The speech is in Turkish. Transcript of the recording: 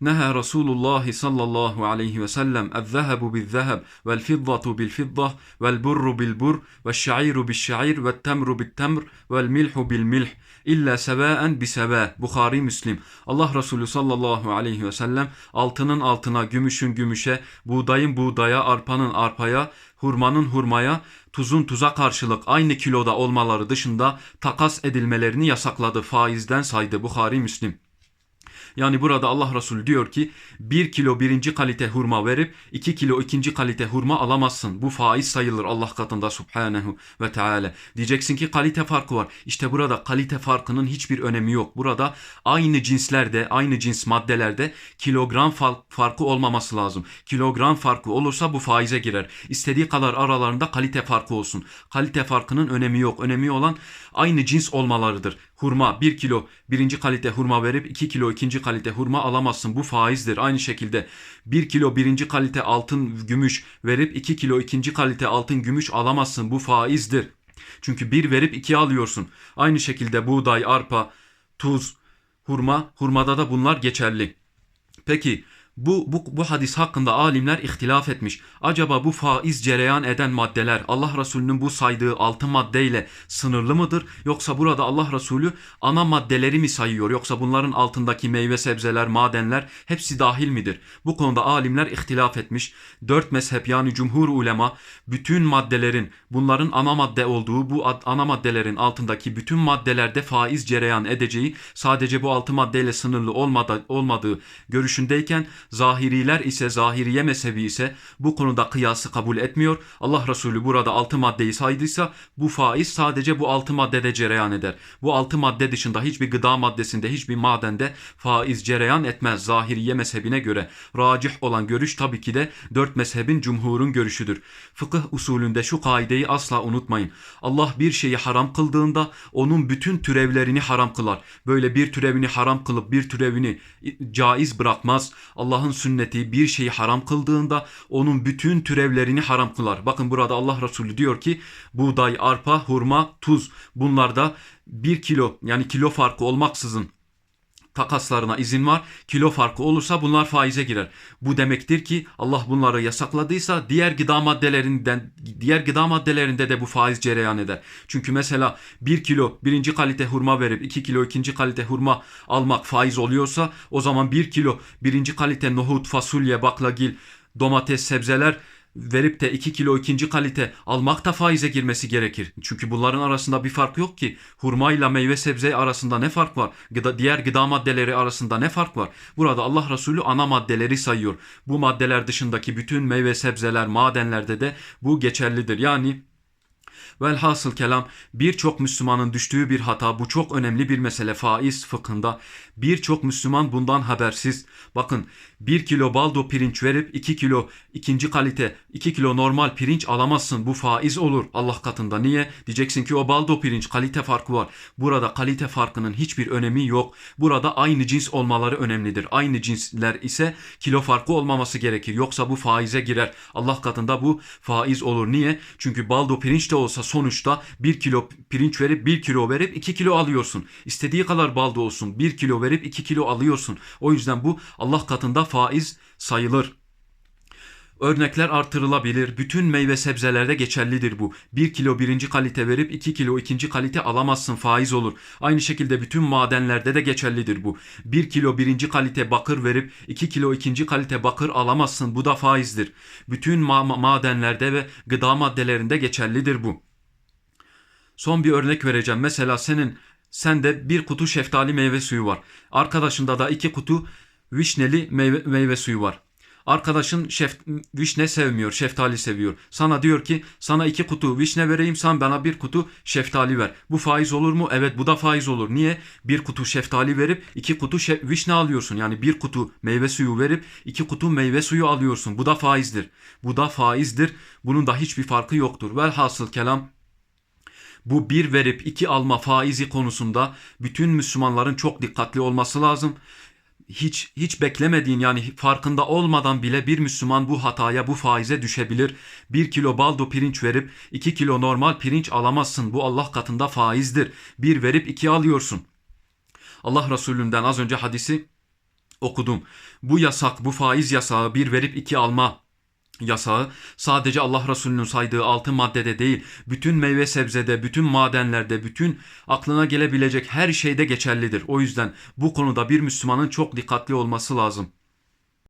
Neha Resulullah sallallahu aleyhi ve sellem el-zehebu bil-zeheb vel-fiddatu bil-fiddah vel-burru bil-bur ve'ş-şairu bi'ş-şair ve't-temru bi't-temr ve'l-milhu bil-milh illa sebaen bi seba. Müslim. Allah Resulü sallallahu aleyhi ve altının altına, gümüşün gümüşe, buğdayın buğdaya, arpanın arpaya, hurmanın hurmaya, tuzun tuza karşılık aynı kiloda olmaları dışında takas edilmelerini yasakladı. Faizden saydı Buhari Müslim. Yani burada Allah Resulü diyor ki bir kilo birinci kalite hurma verip iki kilo ikinci kalite hurma alamazsın. Bu faiz sayılır Allah katında subhanehu ve teala. Diyeceksin ki kalite farkı var. İşte burada kalite farkının hiçbir önemi yok. Burada aynı cinslerde, aynı cins maddelerde kilogram farkı olmaması lazım. Kilogram farkı olursa bu faize girer. İstediği kadar aralarında kalite farkı olsun. Kalite farkının önemi yok. Önemi olan aynı cins olmalarıdır. Hurma 1 kilo birinci kalite hurma verip 2 kilo ikinci kalite hurma alamazsın. Bu faizdir. Aynı şekilde 1 kilo birinci kalite altın gümüş verip 2 kilo ikinci kalite altın gümüş alamazsın. Bu faizdir. Çünkü bir verip iki alıyorsun. Aynı şekilde buğday, arpa, tuz, hurma, hurmada da bunlar geçerli. Peki bu, bu, bu hadis hakkında alimler ihtilaf etmiş. Acaba bu faiz cereyan eden maddeler Allah Resulü'nün bu saydığı altı maddeyle sınırlı mıdır? Yoksa burada Allah Resulü ana maddeleri mi sayıyor? Yoksa bunların altındaki meyve sebzeler, madenler hepsi dahil midir? Bu konuda alimler ihtilaf etmiş. Dört mezhep yani cumhur ulema bütün maddelerin bunların ana madde olduğu bu ana maddelerin altındaki bütün maddelerde faiz cereyan edeceği sadece bu altı maddeyle sınırlı olmadı, olmadığı görüşündeyken Zahiriler ise zahiriye mezhebi ise bu konuda kıyası kabul etmiyor. Allah Resulü burada altı maddeyi saydıysa bu faiz sadece bu altı maddede cereyan eder. Bu altı madde dışında hiçbir gıda maddesinde hiçbir madende faiz cereyan etmez zahiriye mezhebine göre. Racih olan görüş tabii ki de dört mezhebin cumhurun görüşüdür. Fıkıh usulünde şu kaideyi asla unutmayın. Allah bir şeyi haram kıldığında onun bütün türevlerini haram kılar. Böyle bir türevini haram kılıp bir türevini caiz bırakmaz. Allah Allah'ın sünneti bir şeyi haram kıldığında onun bütün türevlerini haram kılar. Bakın burada Allah Resulü diyor ki buğday, arpa, hurma, tuz bunlarda bir kilo yani kilo farkı olmaksızın takaslarına izin var. Kilo farkı olursa bunlar faize girer. Bu demektir ki Allah bunları yasakladıysa diğer gıda maddelerinden diğer gıda maddelerinde de bu faiz cereyan eder. Çünkü mesela bir kilo birinci kalite hurma verip iki kilo ikinci kalite hurma almak faiz oluyorsa o zaman bir kilo birinci kalite nohut, fasulye, baklagil, domates, sebzeler verip de 2 kilo ikinci kalite almak da faize girmesi gerekir. Çünkü bunların arasında bir fark yok ki. Hurma ile meyve sebze arasında ne fark var? Gıda, diğer gıda maddeleri arasında ne fark var? Burada Allah Resulü ana maddeleri sayıyor. Bu maddeler dışındaki bütün meyve sebzeler, madenlerde de bu geçerlidir. Yani Velhasıl kelam birçok Müslümanın düştüğü bir hata bu çok önemli bir mesele faiz fıkhında. Birçok Müslüman bundan habersiz. Bakın 1 kilo baldo pirinç verip 2 kilo ikinci kalite 2 kilo normal pirinç alamazsın. Bu faiz olur Allah katında. Niye? Diyeceksin ki o baldo pirinç kalite farkı var. Burada kalite farkının hiçbir önemi yok. Burada aynı cins olmaları önemlidir. Aynı cinsler ise kilo farkı olmaması gerekir. Yoksa bu faize girer. Allah katında bu faiz olur. Niye? Çünkü baldo pirinç de olsa sonuçta 1 kilo pirinç verip 1 kilo verip 2 kilo alıyorsun. İstediği kadar baldo olsun 1 kilo verip 2 kilo alıyorsun. O yüzden bu Allah katında faiz sayılır. Örnekler artırılabilir. Bütün meyve sebzelerde geçerlidir bu. 1 kilo birinci kalite verip 2 kilo ikinci kalite alamazsın faiz olur. Aynı şekilde bütün madenlerde de geçerlidir bu. 1 kilo birinci kalite bakır verip 2 kilo ikinci kalite bakır alamazsın. Bu da faizdir. Bütün ma madenlerde ve gıda maddelerinde geçerlidir bu. Son bir örnek vereceğim. Mesela senin sende bir kutu şeftali meyve suyu var. Arkadaşında da iki kutu vişneli meyve, meyve suyu var. Arkadaşın şef, vişne sevmiyor, şeftali seviyor. Sana diyor ki sana iki kutu vişne vereyim sen bana bir kutu şeftali ver. Bu faiz olur mu? Evet bu da faiz olur. Niye? Bir kutu şeftali verip iki kutu vişne alıyorsun. Yani bir kutu meyve suyu verip iki kutu meyve suyu alıyorsun. Bu da faizdir. Bu da faizdir. Bunun da hiçbir farkı yoktur. Velhasıl kelam bu bir verip iki alma faizi konusunda bütün Müslümanların çok dikkatli olması lazım. Hiç hiç beklemediğin yani farkında olmadan bile bir Müslüman bu hataya bu faize düşebilir. Bir kilo baldo pirinç verip iki kilo normal pirinç alamazsın. Bu Allah katında faizdir. Bir verip iki alıyorsun. Allah Resulünden az önce hadisi okudum. Bu yasak, bu faiz yasağı bir verip iki alma yasağı sadece Allah Resulü'nün saydığı altı maddede değil, bütün meyve sebzede, bütün madenlerde, bütün aklına gelebilecek her şeyde geçerlidir. O yüzden bu konuda bir Müslümanın çok dikkatli olması lazım.